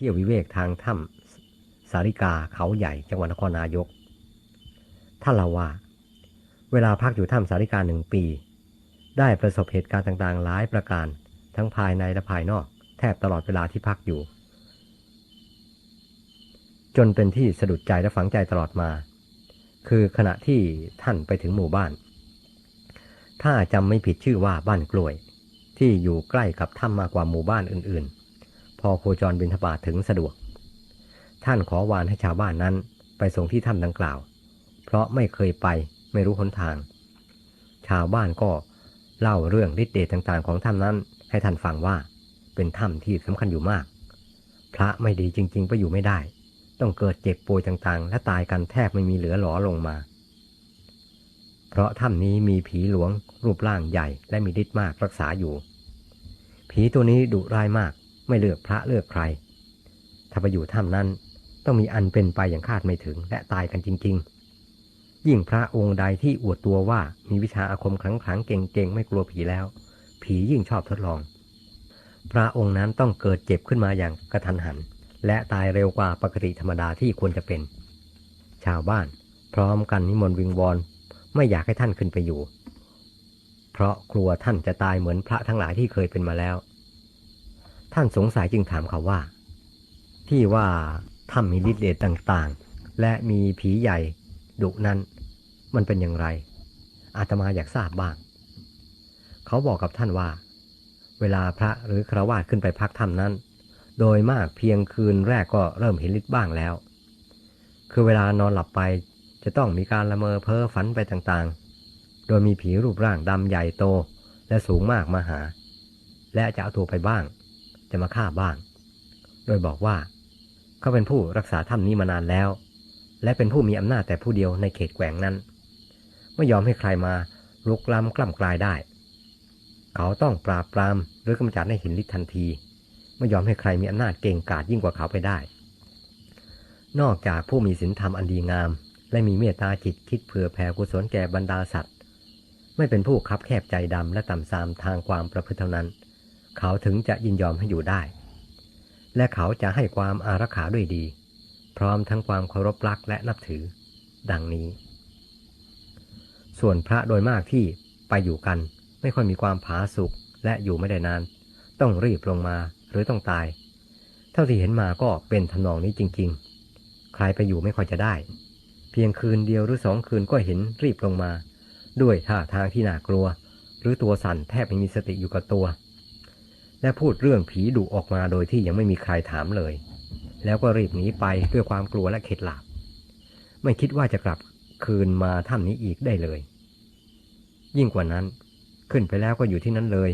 เที่ยววิเวกทางถ้ำสาริกาเขาใหญ่จังหวัดนครนายกท่านเล่าว่า เวลาพักอยู่ถ้ำสาริกาหนึ่งปี ได้ประสบเหตุการณ์ต่างๆ หลายประการทั้งภายในและภายนอก แทบตลอดเวลาที่พักอยู่ จนเป็นที่สะดุดใจและฝังใจตลอดมา คือขณะที่ท่านไปถึงหมู่บ้าน ถ้าจำไม่ผิดชื่อว่าบ้านกล้วย ที่อยู่ใกล้กับถ้ำมากกว่าหมู่บ้านอื่นๆ พอโคจรบินทบาทถึงสะดวก ท่านขอวานให้ชาวบ้านนั้นไปส่งที่ถ้ำดังกล่าว เพราะไม่เคยไปไม่รู้หนทาง ชาวบ้านก็เล่าเรื่องฤทธิ์เดชต่างๆ ของถ้ำนั้นให้ท่านฟังว่า เป็นถ้ำที่สำคัญอยู่มาก พระไม่ดีจริง ๆ ไปอยู่ไม่ได้ ต้องเกิดเจ็บป่วยต่างๆ และตายกันแทบไม่มีเหลือหลอลงมา เพราะถ้ำนี้มีผีหลวงรูปร่างใหญ่และมีฤทธิ์มากรักษาอยู่ ผีตัวนี้ดุร้ายมาก ไม่เลือกพระเลือกใคร ถ้าไปอยู่ถ้ำนั้น ต้องมีอันเป็นไปอย่างคาดไม่ถึงและตายกันจริง ๆ ยิ่งพระองค์ใดที่อวดตัวว่ามีวิชาอาคมขลังๆเก่งๆ ไม่กลัวผีแล้ว ผียิ่งชอบทดลอง พระองค์นั้นต้องเกิดเจ็บขึ้นมาอย่างกระทันหัน และตายเร็วกว่าปกติธรรมดาที่ควรจะเป็น ชาวบ้าน พร้อมกันนิมนต์วิงวอนไม่อยากให้ท่านขึ้นไปอยู่ เพราะกลัวท่านจะตายเหมือนพระทั้งหลายที่เคยเป็นมาแล้ว ท่านสงสัยจึงถามเขาว่า ที่ว่าถ้ำมีฤทธิ์เดชต่างๆ และมีผีใหญ่ดุนั้นมันเป็นอย่างไร อาตมาอยากทราบบ้าง เขาบอกกับท่านว่า เวลาพระหรือครวาสขึ้นไปพักถ้ำนั้น โดยมากเพียงคืนแรกก็เริ่มเห็นฤทธิ์บ้างแล้ว คือเวลานอนหลับไปจะต้องมีการละเมอเพ้อฝันไปต่างๆ โดยมีผีรูปร่างดำใหญ่โตและสูงมากมาหา และจะเอาตัวไปบ้าง จะมาฆ่าบ้าง โดยบอกว่า เขาเป็นผู้รักษาถ้ำนี้มานานแล้ว และเป็นผู้มีอำนาจแต่ผู้เดียวในเขตแกว่งนั้น ไม่ยอมให้ใครมาลุกล้ำกล้ำกลายได้ เขาต้องปราบปรามหรือกำจัดให้เห็นฤทธิ์ทันที ไม่ยอมให้ใครมีอำนาจเก่งกาจยิ่งกว่าเขาไปได้ นอกจากผู้มีศีลธรรมอันดีงาม และมีเมตตาจิตคิดเผื่อแผ่กุศลแก่บรรดาสัตว์ ไม่เป็นผู้คับแคบใจดำและต่ำซามทางความประพฤติเท่านั้น เขาถึงจะยินยอมให้อยู่ได้ และเขาจะให้ความอารักขาด้วยดี พร้อมทั้งความเคารพรักและนับถือ ดังนี้ ส่วนพระโดยมากที่ไปอยู่กันไม่ค่อยมีความผาสุกและอยู่ไม่ได้นาน ต้องรีบลงมาหรือต้องตาย เท่าที่เห็นมาก็เป็นทำนองนี้จริง ๆ ใครไปอยู่ไม่ค่อยจะได้ เพียงคืนเดียวหรือสองคืนก็เห็นรีบลงมา ด้วยท่าทางที่น่ากลัว หรือตัวสั่นแทบไม่มีสติอยู่กับตัว และพูดเรื่องผีดุออกมาโดยที่ยังไม่มีใครถามเลย แล้วก็รีบหนีไปด้วยความกลัวและเข็ดหลาบ ไม่คิดว่าจะกลับคืนมาถ้ำนี้อีกได้เลย ยิ่งกว่านั้น ขึ้นไปแล้วก็อยู่ที่นั้นเลย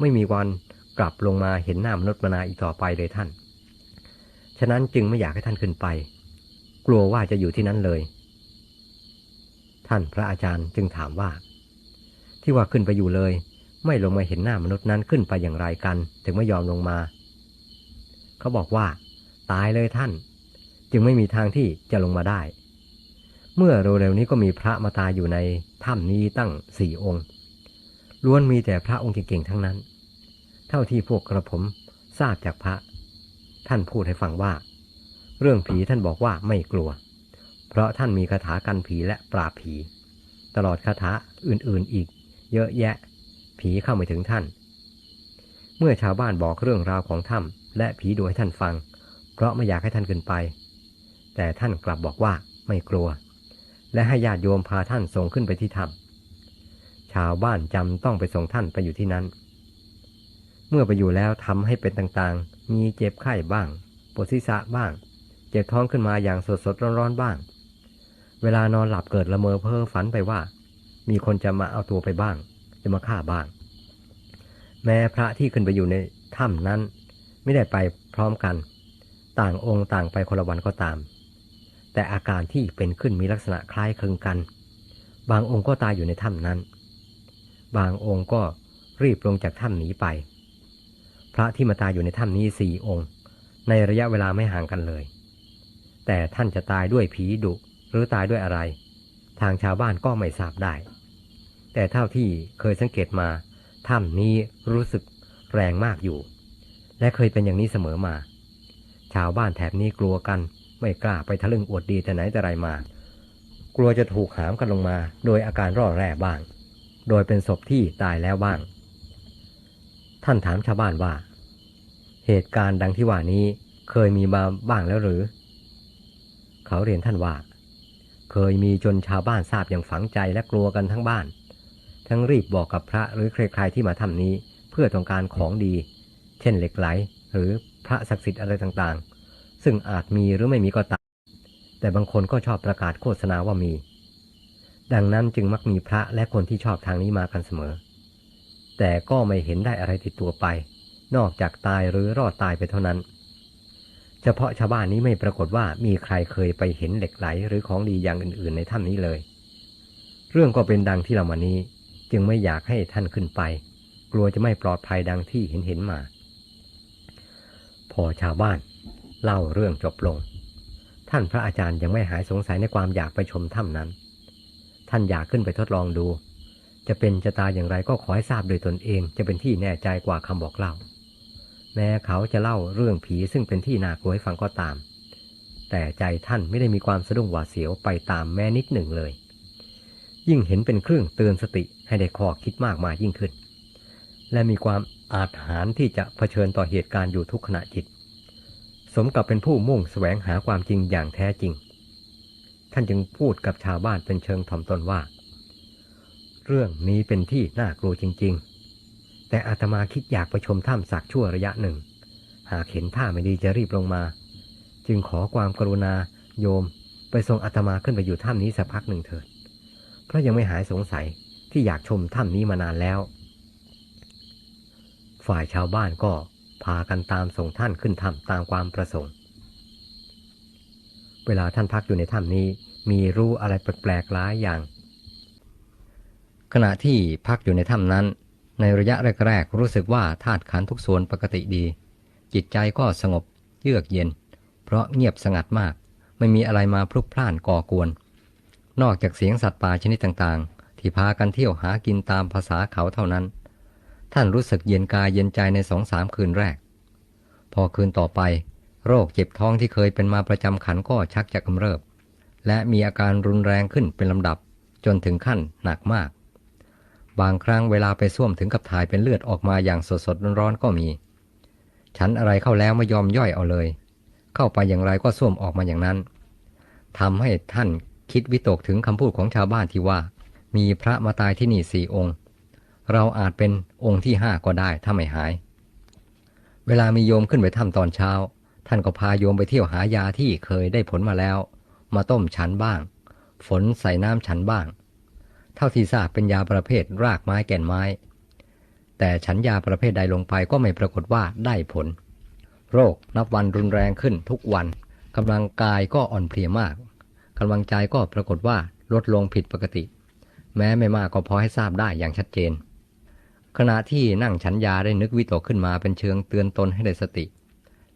ไม่มีวันกลับลงมาเห็นหน้ามนุษย์มนาอีกต่อไปเลยท่าน ฉะนั้นจึงไม่อยากให้ท่านขึ้นไป กลัวว่าจะอยู่ที่นั้นเลย ท่านพระอาจารย์จึงถามว่า ที่ว่าขึ้นไปอยู่เลย ไม่ลงมาเห็นหน้ามนุษย์นั้นขึ้นไปอย่างไรกัน ถึงไม่ยอมลงมา เขาบอกว่า ตายเลยท่าน จึงไม่มีทางที่จะลงมาได้ เมื่อเร็วๆนี้ก็มีพระมาตายอยู่ในถ้ำนี้ตั้งสี่องค์ ล้วนมีแต่พระองค์เก่งๆทั้งนั้น เท่าที่พวกกระผมทราบจากพระ ท่านพูดให้ฟังว่า เรื่องผีท่านบอกว่าไม่กลัว เพราะท่านมีคาถากันผีและปราบผี ตลอดคาถาอื่นๆอีก เยอะแยะ ผีเข้าไม่ถึงท่าน เมื่อชาวบ้านบอกเรื่องราวของถ้ำและผีดูให้ท่านฟัง เพราะไม่อยากให้ท่านขึ้นไป แต่ท่านกลับบอกว่าไม่กลัว และให้ญาติโยมพาท่านส่งขึ้นไปที่ถ้ำชาวบ้านจำต้องไปส่งท่านไปอยู่ที่นั้น เมื่อไปอยู่แล้วทำให้เป็นต่างๆ มีเจ็บไข้บ้างปวดศีรษะบ้าง เจ็บท้องขึ้นมาอย่างสดๆร้อนๆบ้าง เวลานอนหลับเกิดละเมอเพ้อฝันไปว่า มีคนจะมาเอาตัวไปบ้าง จะมาฆ่าบ้าง แม้พระที่ขึ้นไปอยู่ในถ้ำนั้น ไม่ได้ไปพร้อมกัน ต่างองค์ต่างไปคนละวันก็ตาม แต่อาการที่เป็นขึ้นมีลักษณะคล้ายคลึงกัน บางองค์ก็ตายอยู่ในถ้ำนั้น บางองค์ก็รีบลงจากถ้ำหนีไป พระที่มาตายอยู่ในถ้ำนี้สี่องค์ ในระยะเวลาไม่ห่างกันเลย แต่ท่านจะตายด้วยผีดุหรือตายด้วยอะไร ทางชาวบ้านก็ไม่ทราบได้ แต่เท่าที่เคยสังเกตมาถ้ำนี้รู้สึกแรงมากอยู่ และเคยเป็นอย่างนี้เสมอมา ชาวบ้านแถบนี้กลัวกัน ไม่กล้าไปทะลึ่งอวดดีแต่ไหนแต่ไรมา กลัวจะถูกหามกันลงมา โดยอาการร่อแร่บ้าง โดยเป็นศพที่ตายแล้วบ้าง ท่านถามชาวบ้านว่า เหตุการณ์ดังที่ว่านี้เคยมีมาบ้างแล้วหรือ เขาเรียนท่านว่า เคยมีจนชาวบ้านทราบอย่างฝังใจและกลัวกันทั้งบ้าน ทั้งรีบบอกกับพระหรือใครๆที่มาทำนี้ เพื่อต้องการของดี เช่นเหล็กไหล หรือพระศักดิ์สิทธิ์อะไรต่างๆ ซึ่งอาจมีหรือไม่มีก็ตามแต่บางคนก็ชอบประกาศโฆษณาว่ามี ดังนั้นจึงมักมีพระและคนที่ชอบทางนี้มากันเสมอ แต่ก็ไม่เห็นได้อะไรติดตัวไป นอกจากตายหรือรอดตายไปเท่านั้น เฉพาะชาวบ้านนี้ไม่ปรากฏว่ามีใครเคยไปเห็นเหล็กไหลหรือของดีอย่างอื่นๆในถ้ำนี้เลย เรื่องก็เป็นดังที่เรามานี้ จึงไม่อยากให้ท่านขึ้นไป กลัวจะไม่ปลอดภัยดังที่เห็นเห็นมา พอชาวบ้านเล่าเรื่องจบลง ท่านพระอาจารย์ยังไม่หายสงสัยในความอยากไปชมถ้ำนั้น ท่านอยากขึ้นไปทดลองดู จะเป็นจะตายอย่างไรก็ขอให้ทราบโดยตนเอง จะเป็นที่แน่ใจกว่าคำบอกเล่า แม้เขาจะเล่าเรื่องผีซึ่งเป็นที่น่ากลัวให้ฟังก็ตาม แต่ใจท่านไม่ได้มีความสะดุ้งหวาดเสียวไปตามแม้นิดหนึ่งเลย ยิ่งเห็นเป็นเครื่องเตือนสติ ให้ได้ข้อคิดมากมายยิ่งขึ้น และมีความอาจหารที่จะเผชิญต่อเหตุการณ์อยู่ทุกขณะจิต สมกับเป็นผู้มุ่งแสวงหาความจริงอย่างแท้จริง ท่านจึงพูดกับชาวบ้านเป็นเชิงถ่อมตนว่า เรื่องนี้เป็นที่น่ากลัวจริง ๆ แต่อาตมาคิดอยากไปชมถ้ำสักชั่วระยะหนึ่ง หากเห็นท่าไม่ดีจะรีบลงมา จึงขอความกรุณาโยม ไปส่งอาตมาขึ้นไปอยู่ถ้ำนี้สักพักหนึ่งเถิด เพราะยังไม่หายสงสัย ที่อยากชมถ้ำนี้มานานแล้ว ฝ่ายชาวบ้านก็พากันตามส่งท่านขึ้นถ้ำตามความประสงค์ เวลาท่านพักอยู่ในถ้ำนี้มีรู้อะไรแปลกๆหลายอย่าง ขณะที่พักอยู่ในถ้ำนั้น ในระยะแรกๆรู้สึกว่าธาตุขันทุกส่วนปกติดี จิตใจก็สงบเยือกเย็น เพราะเงียบสงัดมาก ไม่มีอะไรมาพลุกพล่านก่อกวน นอกจากเสียงสัตว์ป่าชนิดต่างๆ ที่พากันเที่ยวหากินตามภาษาเขาเท่านั้น ท่านรู้สึกเย็นกายเย็นใจในสองสามคืนแรก พอคืนต่อไป โรคเจ็บท้องที่เคยเป็นมาประจำขันก็ชักจะกำเริบ และมีอาการรุนแรงขึ้นเป็นลำดับ จนถึงขั้นหนักมาก บางครั้งเวลาไปส้วมถึงกับถ่ายเป็นเลือดออกมาอย่างสดสดร้อนๆก็มี ฉันอะไรเข้าแล้วไม่ยอมย่อยเอาเลย เข้าไปอย่างไรก็ส้วมออกมาอย่างนั้นทำให้ท่านคิดวิตกถึงคำพูดของชาวบ้านที่ว่า มีพระมาตายที่นี่สี่องค์ เราอาจเป็นองค์ที่ห้าก็ได้ถ้าไม่หาย เวลามีโยมขึ้นไปถ้ำตอนเช้า ท่านก็พาโยมไปเที่ยวหายาที่เคยได้ผลมาแล้ว มาต้มฉันบ้าง ฝนใส่น้ำฉันบ้าง เท่าที่ทราบเป็นยาประเภทรากไม้แก่นไม้ แต่ฉันยาประเภทใดลงไปก็ไม่ปรากฏว่าได้ผล โรคนับวันรุนแรงขึ้นทุกวันกำลังกายก็อ่อนเพลียมากกำลังใจก็ปรากฏว่าลดลงผิดปกติ แม้ไม่มากก็พอให้ทราบได้อย่างชัดเจน ขณะที่นั่งฉันยาได้นึกวิตกขึ้นมาเป็นเชิงเตือนตนให้ได้สติ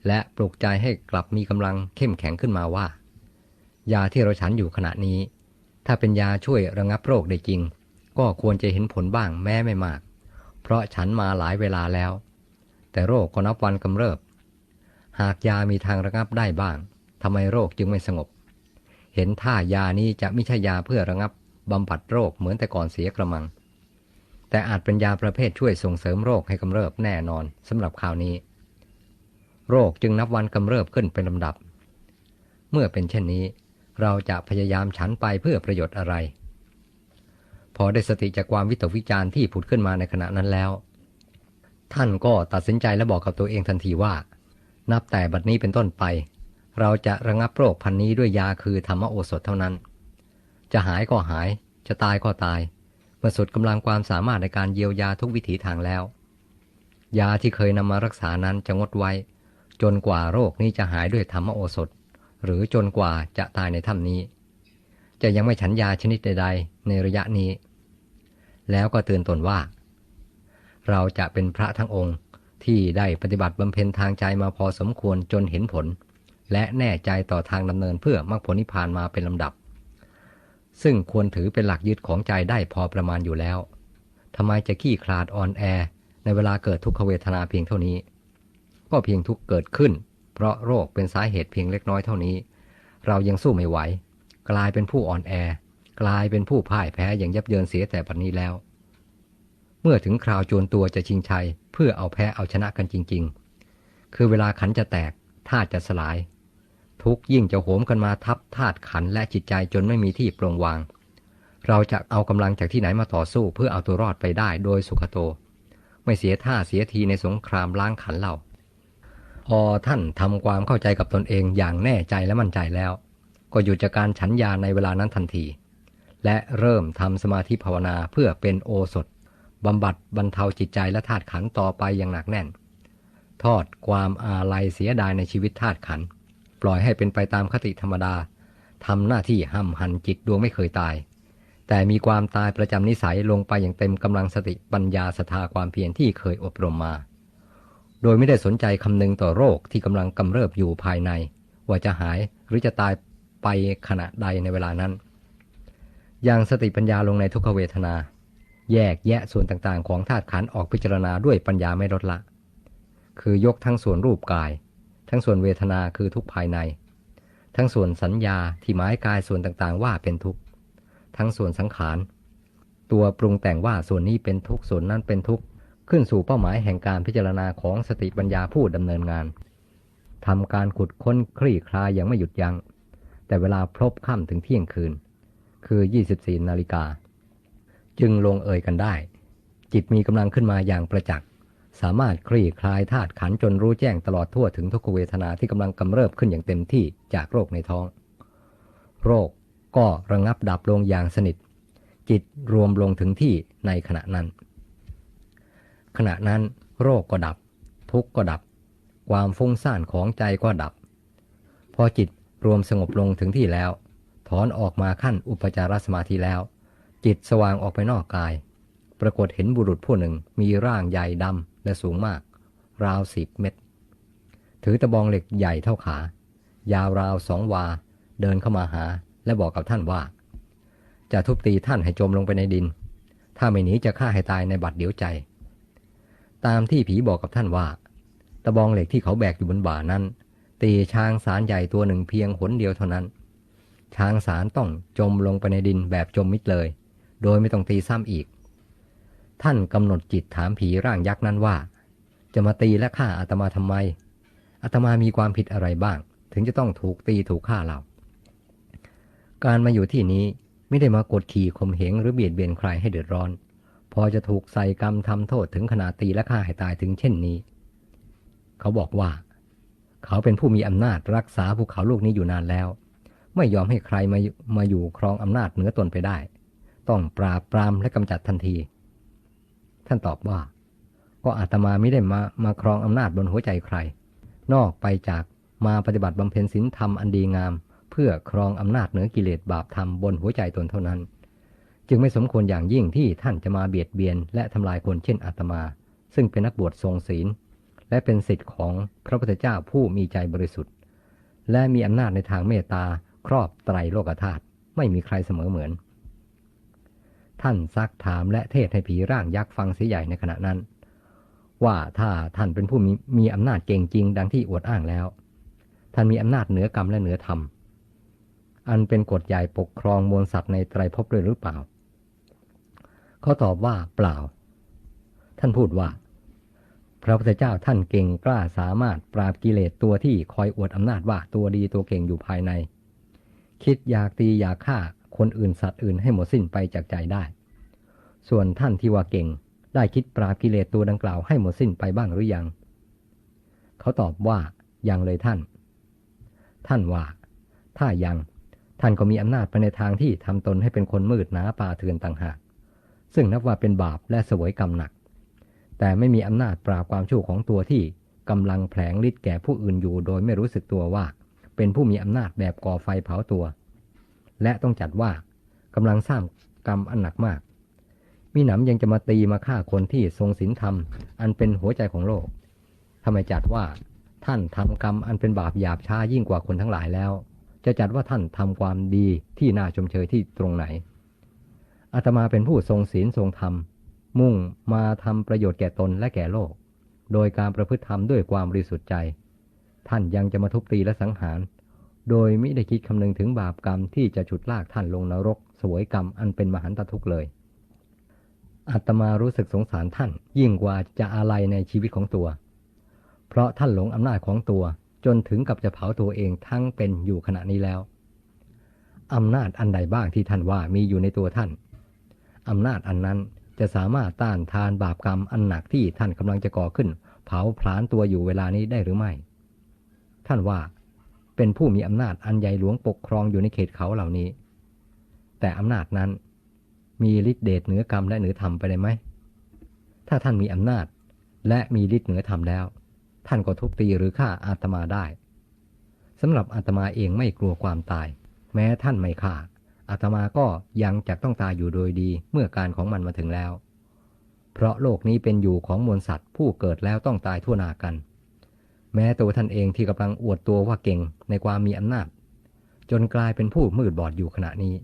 และปลุกใจให้กลับมีกำลังเข้มแข็งขึ้นมาว่า ยาที่เราฉันอยู่ขณะนี้ ถ้าเป็นยาช่วยระงับโรคได้จริง ก็ควรจะเห็นผลบ้างแม้ไม่มาก เพราะฉันมาหลายเวลาแล้ว แต่โรคก็นับวันกำเริบ หากยามีทางระงับได้บ้างทำไมโรคจึงไม่สงบ เห็นท่ายานี้จะไม่ใช่ยาเพื่อระงับ บำบัดโรคเหมือนแต่ก่อนเสียกระมัง แต่อาจเป็นยาประเภทช่วยส่งเสริมโรคให้กำเริบแน่นอนสำหรับข่าวนี้ โรคจึงนับวันกำเริบขึ้นเป็นลำดับ เมื่อเป็นเช่นนี้ เราจะพยายามฉันไปเพื่อประโยชน์อะไร พอได้สติจากความวิตกวิจารณ์ที่ผุดขึ้นมาในขณะนั้นแล้ว ท่านก็ตัดสินใจและบอกกับตัวเองทันทีว่า นับแต่บัดนี้เป็นต้นไป เราจะระงับโรคพันนี้ด้วยยาคือธรรมโอสถเท่านั้น จะหายก็หาย จะตายก็ตายเมื่อสุดกำลังความสามารถในการเยียวยาทุกวิถีทางแล้ว ยาที่เคยนำมารักษานั้นจะงดไว้ จนกว่าโรคนี้จะหายด้วยธรรมโอสถ หรือจนกว่าจะตายในถ้ำนี้ จะยังไม่ฉันยาชนิดใด ๆ ในระยะนี้ แล้วก็เตือนตนว่า เราจะเป็นพระทั้งองค์ที่ได้ปฏิบัติบำเพ็ญทางใจมาพอสมควรจนเห็นผล และแน่ใจต่อทางดำเนินเพื่อมรรคผลนิพพานมาเป็นลำดับ ซึ่งควรถือเป็นหลักยึดของใจได้พอประมาณอยู่แล้วทำไมจะขี้คลาดอ่อนแอ ในเวลาเกิดทุกขเวทนาเพียงเท่านี้ ก็เพียงทุกเกิดขึ้น เพราะโรคเป็นสาเหตุเพียงเล็กน้อยเท่านี้ เรายังสู้ไม่ไหว กลายเป็นผู้อ่อนแอ กลายเป็นผู้พ่ายแพ้อย่างยับเยินเสียแต่ปัจนี้แล้ว เมื่อถึงคราวโจรตัวจะชิงชัย เพื่อเอาแพ้เอาชนะกันจริง ๆ คือเวลาขันจะแตกธาตุจะสลาย ทุกยิ่งจะโหมกันมาทับธาตุขันและจิตใจจนไม่มีที่ปรงวาง เราจะเอากำลังจากที่ไหนมาต่อสู้เพื่อเอาตัวรอดไปได้โดยสุขโต ไม่เสียท่าเสียทีในสงครามล้างขันเราพอท่านทำความเข้าใจกับตนเองอย่างแน่ใจและมั่นใจแล้ว ก็หยุดจากการฉันยาในเวลานั้นทันที และเริ่มทำสมาธิภาวนาเพื่อเป็นโอสถบำบัดบรรเทาจิตใจและธาตุขันต่อไปอย่างหนักแน่น ทอดความอาลัยเสียดายในชีวิตธาตุขัน ปล่อยให้เป็นไปตามคติธรรมดาทำหน้าที่ห้ำหันจิตดวงไม่เคยตาย แต่มีความตายประจำนิสัยลงไปอย่างเต็มกำลังสติปัญญาศรัทธาความเพียรที่เคยอบรมมา โดยไม่ได้สนใจคำนึงต่อโรคที่กำลังกำเริบอยู่ภายใน ว่าจะหายหรือจะตายไปขณะใดในเวลานั้น อย่างสติปัญญาลงในทุกขเวทนา แยกแยะส่วนต่างๆ ของธาตุขันธ์ออกพิจารณาด้วยปัญญาไม่ลดละ คือยกทั้งส่วนรูปกาย ทั้งส่วนเวทนาคือทุกภายใน ทั้งส่วนสัญญาที่หมายกายส่วนต่างๆ ว่าเป็นทุกข์ทั้งส่วนสังขาร ตัวปรุงแต่งว่าส่วนนี้เป็นทุกข์ส่วนนั้นเป็นทุกข์ขึ้นสู่เป้าหมายแห่งการพิจารณาของสติปัญญาผู้ดำเนินงานทำการขุดค้นคลี่คลายอย่างไม่หยุดยัง้ง แต่เวลาพลบค่ำถึงเที่ยงคืน คือ 24 นาฬิกา จึงลงเอยกันได้ จิตมีกำลังขึ้นมาอย่างประจักษ์ สามารถคลี่คลายธาตุขันจนรู้แจ้งตลอดทั่วถึงทุกเวทนาที่กำลังกำเริบขึ้นอย่างเต็มที่จากโรคในท้อง โรคก็ระงับดับลงอย่างสนิท จิตรวมลงถึงที่ในขณะนั้น ขณะนั้นโรคก็ดับ ทุกข์ก็ดับ ความฟุ้งซ่านของใจก็ดับ พอจิตรวมสงบลงถึงที่แล้ว ถอนออกมาขั้นอุปจารสมาธิแล้ว จิตสว่างออกไปนอกกาย ปรากฏเห็นบุรุษผู้หนึ่งมีร่างใหญ่ดำ และสูงมาก ราวสิบเมตร ถือตะบองเหล็กใหญ่เท่าขา ยาวราวสองวา เดินเข้ามาหา และบอกกับท่านว่า จะทุบตีท่านให้จมลงไปในดิน ถ้าไม่หนีจะฆ่าให้ตายในบัดเดียวใจ ตามที่ผีบอกกับท่านว่า ตะบองเหล็กที่เขาแบกอยู่บนบ่านั้น ตีช้างสารใหญ่ตัวหนึ่งเพียงหนเดียวเท่านั้น ช้างสารต้องจมลงไปในดินแบบจมมิดเลย โดยไม่ต้องตีซ้ำอีก ท่านกำหนดจิตถามผีร่างยักษ์นั้นว่า จะมาตีและฆ่าอาตมาทำไมอาตมามีความผิดอะไรบ้าง ถึงจะต้องถูกตีถูกฆ่าเรา การมาอยู่ที่นี้ไม่ได้มากดขี่ข่มเหงหรือเบียดเบียนใครให้เดือดร้อน พอจะถูกใส่กรรมทำโทษถึงขนาดตีและฆ่าให้ตายถึงเช่นนี้ เขาบอกว่า เขาเป็นผู้มีอำนาจรักษาภูเขาลูกนี้อยู่นานแล้ว ไม่ยอมให้ใครมามาอยู่ครองอำนาจเหนือตนไปได้ ต้องปราบปรามและกำจัดทันที ท่านตอบว่า ก็อาตมาไม่ได้มามาครองอำนาจบนหัวใจใคร นอกไปจากมาปฏิบัติบำเพ็ญศีลธรรมอันดีงาม เพื่อครองอำนาจเหนือกิเลสบาปธรรมบนหัวใจตนเท่านั้น จึงไม่สมควรอย่างยิ่งที่ท่านจะมาเบียดเบียน และทำลายคนเช่นอาตมา ซึ่งเป็นนักบวชทรงศีล และเป็นสิทธิ์ของพระพุทธเจ้าผู้มีใจบริสุทธิ์ และมีอำนาจในทางเมตตาครอบไตรโลกธาตุไม่มีใครเสมอเหมือน ท่านซักถามและเทศให้ผีร่างยักษ์ฟังเสียใหญ่ในขณะนั้น ว่าถ้าท่านเป็นผู้มีมีอำนาจเก่งจริงดังที่อวดอ้างแล้ว ท่านมีอำนาจเหนือกรรมและเหนือธรรม อันเป็นกฎใหญ่ปกครองมวลสัตว์ในไตรภพด้วยหรือเปล่า เขาตอบว่าเปล่า ท่านพูดว่า พระพุทธเจ้าท่านเก่งกล้าสามารถปราบกิเลสตัวที่คอยอวดอำนาจว่าตัวดีตัวเก่งอยู่ภายใน คิดอยากตีอยากฆ่า คนอื่นสัตว์อื่นให้หมดสิ้นไปจากใจได้ ส่วนท่านที่ว่าเก่ง ได้คิดปราบกิเลสตัวดังกล่าวให้หมดสิ้นไปบ้างหรือยัง เขาตอบว่ายังเลยท่าน ท่านว่า ถ้ายัง ท่านก็มีอำนาจไปในทางที่ทำตนให้เป็นคนมืดหนาป่าเถื่อนต่างหาก ซึ่งนับว่าเป็นบาปและสวยกรรมหนัก แต่ไม่มีอำนาจปราบความชั่วของตัวที่กำลังแผลงฤทธิ์แก่ผู้อื่นอยู่โดยไม่รู้สึกตัวว่า เป็นผู้มีอำนาจแบบก่อไฟเผาตัว และต้องจัดว่ากำลังสร้างกรรมอันหนักมาก มีหนำยังจะมาตีมาฆ่าคนที่ทรงศีลธรรม อันเป็นหัวใจของโลกทำไมจัดว่าท่านทำกรรมอันเป็นบาปหยาบช้ายิ่งกว่าคนทั้งหลายแล้ว จะจัดว่าท่านทำความดีที่น่าชมเชยที่ตรงไหนอาตมาเป็นผู้ทรงศีลทรงธรรม มุ่งมาทำประโยชน์แก่ตนและแก่โลก โดยการประพฤติธรรมด้วยความบริสุทธิ์ใจ ท่านยังจะมาทุบตีและสังหาร โดยไม่ได้คิดคำนึงถึงบาปกรรมที่จะฉุดลากท่านลงนรก สวยกรรมอันเป็นมหันตทุกข์เลย อาตมารู้สึกสงสารท่าน ยิ่งกว่าจะอะไรในชีวิตของตัว เพราะท่านหลงอำนาจของตัว จนถึงกับจะเผาตัวเองทั้งเป็นอยู่ขณะนี้แล้วอำนาจอันใดบ้างที่ท่านว่ามีอยู่ในตัวท่านอำนาจอันนั้นจะสามารถต้านทานบาปกรรมอันหนักที่ท่านกำลังจะก่อขึ้น เผาผลาญตัวอยู่เวลานี้ได้หรือไม่ ท่านว่า เป็นผู้มีอำนาจอันใหญ่หลวงปกครองอยู่ในเขตเขาเหล่านี้ แต่อำนาจนั้นมีฤทธิเดชเหนือกรรมและเหนือธรรมไปได้ไหม ถ้าท่านมีอำนาจและมีฤทธิ์เหนือธรรมแล้ว ท่านก็ทุบตีหรือฆ่าอาตมาได้สำหรับอาตมาเองไม่กลัวความตาย แม้ท่านไม่ฆ่าอาตมาก็ยังจะต้องตายอยู่โดยดีเมื่อการของมันมาถึงแล้ว เพราะโลกนี้เป็นอยู่ของมวลสัตว์ผู้เกิดแล้วต้องตายทั่วนากัน แม้ตัวท่านเองที่กำลังอวดตัวว่าเก่งในความมีอำนาจ จนกลายเป็นผู้มืดบอดอยู่ขณะนี้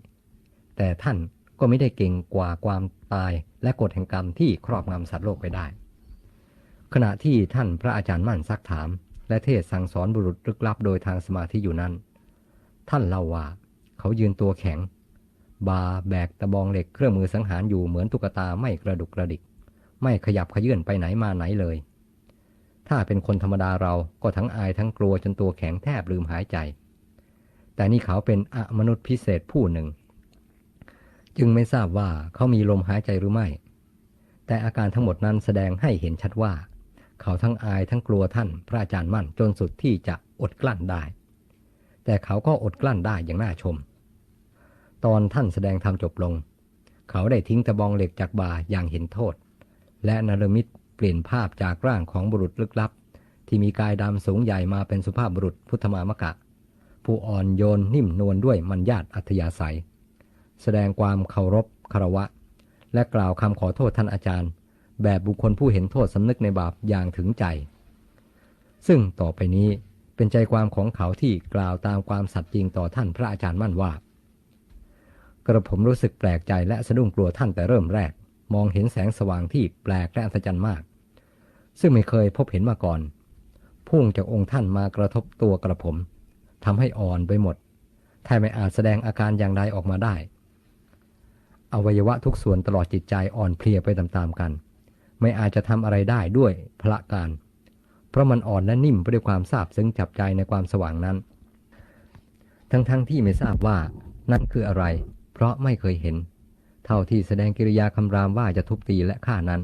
แต่ท่านก็ไม่ได้เก่งกว่าความตายและกฎแห่งกรรมที่ครอบงำสัตว์โลกไปได้ ขณะที่ท่านพระอาจารย์มั่นซักถาม และเทศสั่งสอนบุรุษลึกลับโดยทางสมาธิอยู่นั้น ท่านเล่าว่า เขายืนตัวแข็ง บาแบกตะบองเหล็กเครื่องมือสังหารอยู่เหมือนตุ๊กตาไม่กระดุกกระดิก ไม่ขยับขยื่นไปไหนมาไหนเลย ถ้าเป็นคนธรรมดาเราก็ทั้งอายทั้งกลัวจนตัวแข็งแทบลืมหายใจ แต่นี่เขาเป็นอมนุษย์พิเศษผู้หนึ่ง จึงไม่ทราบว่าเขามีลมหายใจหรือไม่ แต่อาการทั้งหมดนั้นแสดงให้เห็นชัดว่า เขาทั้งอายทั้งกลัวท่านพระอาจารย์มั่นจนสุดที่จะอดกลั้นได้ แต่เขาก็อดกลั้นได้อย่างน่าชม ตอนท่านแสดงธรรมจบลง เขาได้ทิ้งตะบองเหล็กจากบ่าอย่างเห็นโทษ และนรมิต เปลี่ยนภาพจากร่างของบุรุษลึกลับ ที่มีกายดำสูงใหญ่มาเป็นสุภาพบุรุษพุทธมามกะ ผู้อ่อนโยนนิ่มนวลด้วยมัญญาตอัธยาศัย แสดงความเคารพคารวะ และกล่าวคำขอโทษท่านอาจารย์ แบบบุคคลผู้เห็นโทษสำนึกในบาปอย่างถึงใจ ซึ่งต่อไปนี้เป็นใจความของเขาที่กล่าวตามความสัตย์จริงต่อท่านพระอาจารย์มั่นว่ากระผมรู้สึกแปลกใจและสะดุ้งกลัวท่านแต่เริ่มแรก มองเห็นแสงสว่างที่แปลกและอัศจรรย์มาก ซึ่งไม่เคยพบเห็นมาก่อน พุ่งจากองค์ท่านมากระทบตัวกระผมทำให้อ่อนไปหมดแทบไม่อาจแสดงอาการอย่างใดออกมาได้ อวัยวะทุกส่วนตลอดจิตใจอ่อนเพลียไปตามๆกัน ไม่อาจจะทำอะไรได้ด้วยพละการ เพราะมันอ่อนและนิ่มไปด้วยความทราบซึ้งจับใจในความสว่างนั้น ทั้งๆทที่ไม่ทราบว่านั่นคืออะไร เพราะไม่เคยเห็น เท่าที่แสดงกิริยาคำรามว่าจะทุบตีและฆ่านั้น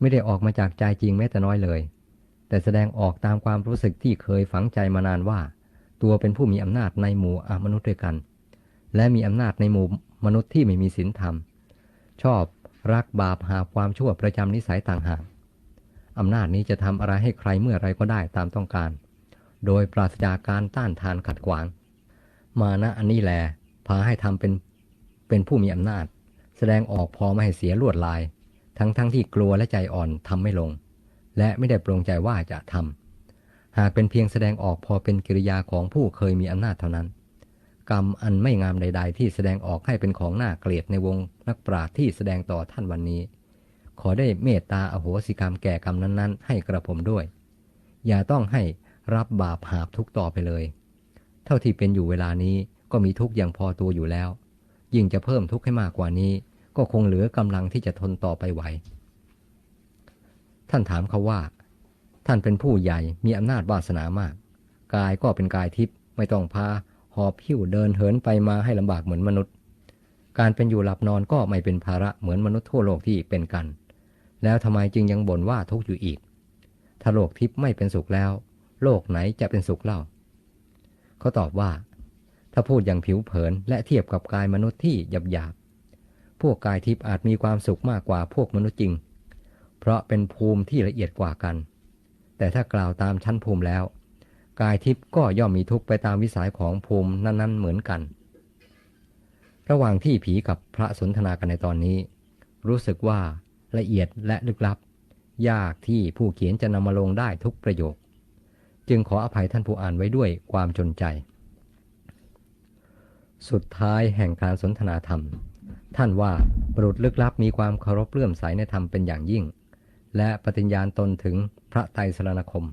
ไม่ได้ออกมาจากใจจริงแม้แต่น้อยเลย แต่แสดงออกตามความรู้สึกที่เคยฝังใจมานานว่า ตัวเป็นผู้มีอำนาจในหมู่อมนุษย์ด้วยกัน และมีอำนาจในหมู่มนุษย์ที่ไม่มีศีลธรรม ชอบรักบาปหาความชั่วประจำนิสัยต่างหากอำนาจนี้จะทำอะไรให้ใครเมื่อไรก็ได้ตามต้องการ โดยปราศจากการต้านทานขัดขวาง มานะอันนี้แหลพาให้ทำเป็นเป็นผู้มีอำนาจ แสดงออกพอไม่ให้เสียลวดลาย ทั้งทั้งที่กลัวและใจอ่อนทำไม่ลง และไม่ได้ปรงใจว่าจะทำหากเป็นเพียงแสดงออกพอเป็นกิริยาของผู้เคยมีอำนาจเท่านั้น กรรมอันไม่งามใด ๆ ที่แสดงออกให้เป็นของน่าเกลียดในวงนักปราชญ์ที่แสดงต่อท่านวันนี้ ขอได้เมตตาอโหสิกรรมแก่กรรมนั้น ๆ ให้กระผมด้วย อย่าต้องให้รับบาปหาบทุกต่อไปเลย เท่าที่เป็นอยู่เวลานี้ก็มีทุกอย่างพอตัวอยู่แล้ว ยิ่งจะเพิ่มทุกข์ให้มากกว่านี้ ก็คงเหลือกำลังที่จะทนต่อไปไหว ท่านถามเขาว่า ท่านเป็นผู้ใหญ่มีอำนาจวาสนามาก กายก็เป็นกายทิพย์ไม่ต้องพาหอบหิ้วเดินเหินไปมาให้ลำบากเหมือนมนุษย์ การเป็นอยู่หลับนอนก็ไม่เป็นภาระเหมือนมนุษย์ทั่วโลกที่เป็นกัน แล้วทำไมจึงยังบ่นว่าทุกข์อยู่อีก ถ้าโลกทิพย์ไม่เป็นสุขแล้ว โลกไหนจะเป็นสุขเล่า เขาตอบว่า ถ้าพูดอย่างผิวเผินและเทียบกับกายมนุษย์ที่หยาบหยาบ พวกกายทิพย์อาจมีความสุขมากกว่าพวกมนุษย์จริง เพราะเป็นภูมิที่ละเอียดกว่ากัน แต่ถ้ากล่าวตามชั้นภูมิแล้ว กายทิพย์ก็ย่อมมีทุกข์ไปตามวิสัยของภูมินั้น ๆ เหมือนกัน ระหว่างที่ผีกับพระสนทนากันในตอนนี้ รู้สึกว่าละเอียดและลึกลับ ยากที่ผู้เขียนจะนำมาลงได้ทุกประโยค จึงขออภัยท่านผู้อ่านไว้ด้วยความจนใจ สุดท้ายแห่งการสนทนาธรรม ท่านว่าบุรุษลึกลับมีความเคารพเลื่อมใสในธรรมเป็นอย่างยิ่ง และปฏิญญาณตนถึงพระไตรสรณคม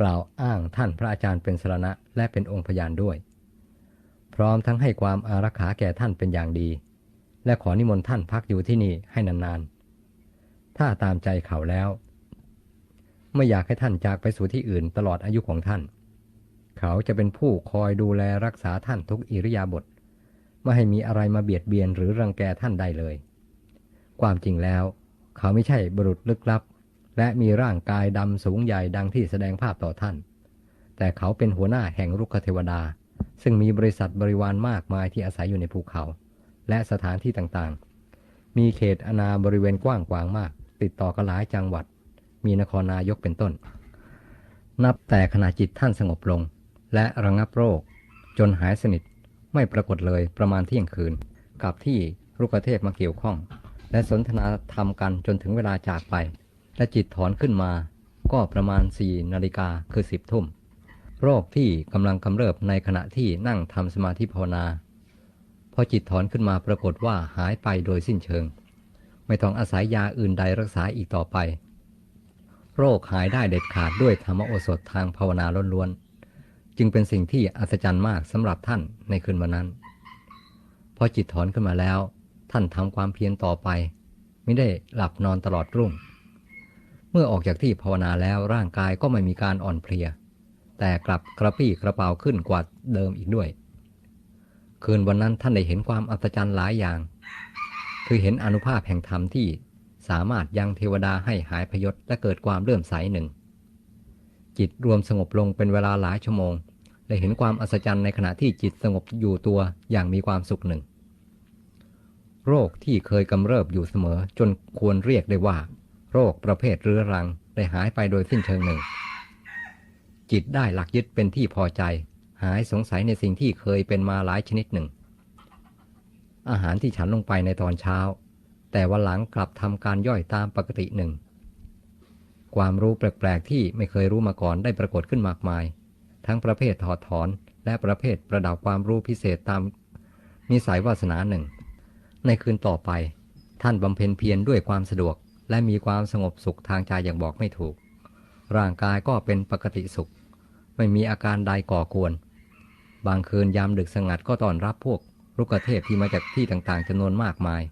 กล่าวอ้างท่านพระอาจารย์เป็นสรณะและเป็นองค์พยานด้วย พร้อมทั้งให้ความอารักขาแก่ท่านเป็นอย่างดี และขอนิมนต์ท่านพักอยู่ที่นี่ให้นานๆ ถ้าตามใจเขาแล้ว ไม่อยากให้ท่านจากไปสู่ที่อื่นตลอดอายุของท่าน เขาจะเป็นผู้คอยดูแลรักษาท่านทุกอิริยาบถ ไม่ให้มีอะไรมาเบียดเบียนหรือรังแกท่านได้เลย ความจริงแล้ว เขาไม่ใช่บุรุษลึกลับ และมีร่างกายดำสูงใหญ่ดังที่แสดงภาพต่อท่าน แต่เขาเป็นหัวหน้าแห่งรุกขเทวดา ซึ่งมีบริษัทบริวารมากมายที่อาศัยอยู่ในภูเขา และสถานที่ต่างๆ มีเขตอาณาบริเวณกว้างขวางมาก ติดต่อกันหลายจังหวัด มีนครนายกเป็นต้น นับแต่ขณะจิตท่านสงบลง และระงับโรค จนหายสนิท ไม่ปรากฏเลยประมาณเที่ยงคืน กับที่รุกเทพมาเกี่ยวข้อง และสนทนาธรรมกันจนถึงเวลาจากไป และจิตถอนขึ้นมา ก็ประมาณสี่นาฬิกาคือสิบทุ่ม โรคที่กำลังกำเริบในขณะที่นั่งทำสมาธิภาวนา พอจิตถอนขึ้นมาปรากฏว่าหายไปโดยสิ้นเชิง ไม่ต้องอาศัยยาอื่นใดรักษาอีกต่อไป โรคหายได้เด็ดขาดด้วยธรรมโอสถทางภาวนาล้วนๆ จึงเป็นสิ่งที่อัศจรรย์มากสำหรับท่านในคืนวันนั้น พอจิตถอนขึ้นมาแล้ว ท่านทำความเพียรต่อไป ไม่ได้หลับนอนตลอดรุ่ง เมื่อออกจากที่ภาวนาแล้วร่างกายก็ไม่มีการอ่อนเพลีย แต่กลับกระปี้กระเป๋าขึ้นกว่าเดิมอีกด้วย คืนวันนั้นท่านได้เห็นความอัศจรรย์หลายอย่าง คือเห็นอนุภาพแห่งธรรมที่สามารถยังเทวดาให้หายพยศและเกิดความเลื่อมใสหนึ่ง จิตรวมสงบลงเป็นเวลาหลายชั่วโมง และเห็นความอัศจรรย์ในขณะที่จิตสงบอยู่ตัวอย่างมีความสุขหนึ่ง โรคที่เคยกำเริบอยู่เสมอจนควรเรียกได้ว่า โรคประเภทเรื้อรังได้หายไปโดยสิ้นเชิงหนึ่ง จิตได้หลักยึดเป็นที่พอใจ หายสงสัยในสิ่งที่เคยเป็นมาหลายชนิดหนึ่ง อาหารที่ฉันลงไปในตอนเช้า แต่วันหลังกลับทำการย่อยตามปกติหนึ่ง ความรู้แปลกๆที่ไม่เคยรู้มาก่อนได้ปรากฏขึ้นมากมาย ทั้งประเภทถอดถอน และประเภทประดับความรู้พิเศษตามนิสัยวาสนาหนึ่ง ในคืนต่อไป ท่านบำเพ็ญเพียรด้วยความสะดวก และมีความสงบสุขทางใจอย่างบอกไม่ถูก ร่างกายก็เป็นปกติสุข ไม่มีอาการใดก่อกวน บางคืนยามดึกสงัดก็ต้อนรับพวกรุกเทพที่มาจากที่ต่างๆจำนวนมากมาย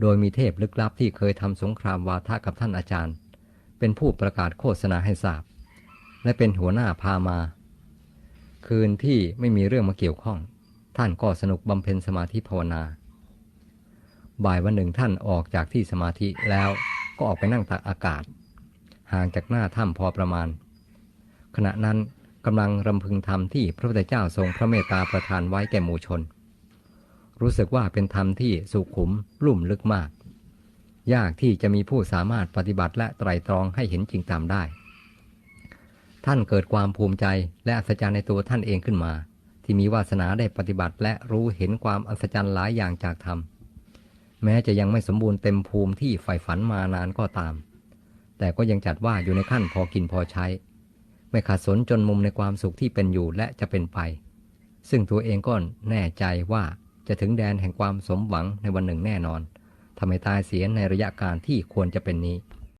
โดยมีเทพลึกลับที่เคยทำสงครามวาทะกับท่านอาจารย์ เป็นผู้ประกาศโฆษณาให้ทราบ และเป็นหัวหน้าพามา คืนที่ไม่มีเรื่องมาเกี่ยวข้อง ท่านก็สนุกบำเพ็ญสมาธิภาวนา บ่ายวันหนึ่งท่านออกจากที่สมาธิแล้วก็ออกไปนั่งตากอากาศ ห่างจากหน้าถ้ำพอประมาณ ขณะนั้นกำลังรำพึงธรรมที่พระพุทธเจ้าทรงพระเมตตาประทานไว้แก่หมู่ชน รู้สึกว่าเป็นธรรมที่สุขุมลุ่มลึกมาก ยากที่จะมีผู้สามารถปฏิบัติและไตรตรองให้เห็นจริงตามได้ ท่านเกิดความภูมิใจและอัศจรรย์ในตัวท่านเองขึ้นมา ที่มีวาสนาได้ปฏิบัติและรู้เห็นความอัศจรรย์หลายอย่างจากธรรม แม้จะยังไม่สมบูรณ์เต็มภูมิที่ใฝ่ฝันมานานก็ตาม แต่ก็ยังจัดว่าอยู่ในขั้นพอกินพอใช้ ไม่ขาดสนจนมุมในความสุขที่เป็นอยู่และจะเป็นไป ซึ่งตัวเองก็แน่ใจว่าจะถึงแดนแห่งความสมหวังในวันหนึ่งแน่นอน ทำให้ตายเสียในระยะการที่ควรจะเป็นนี้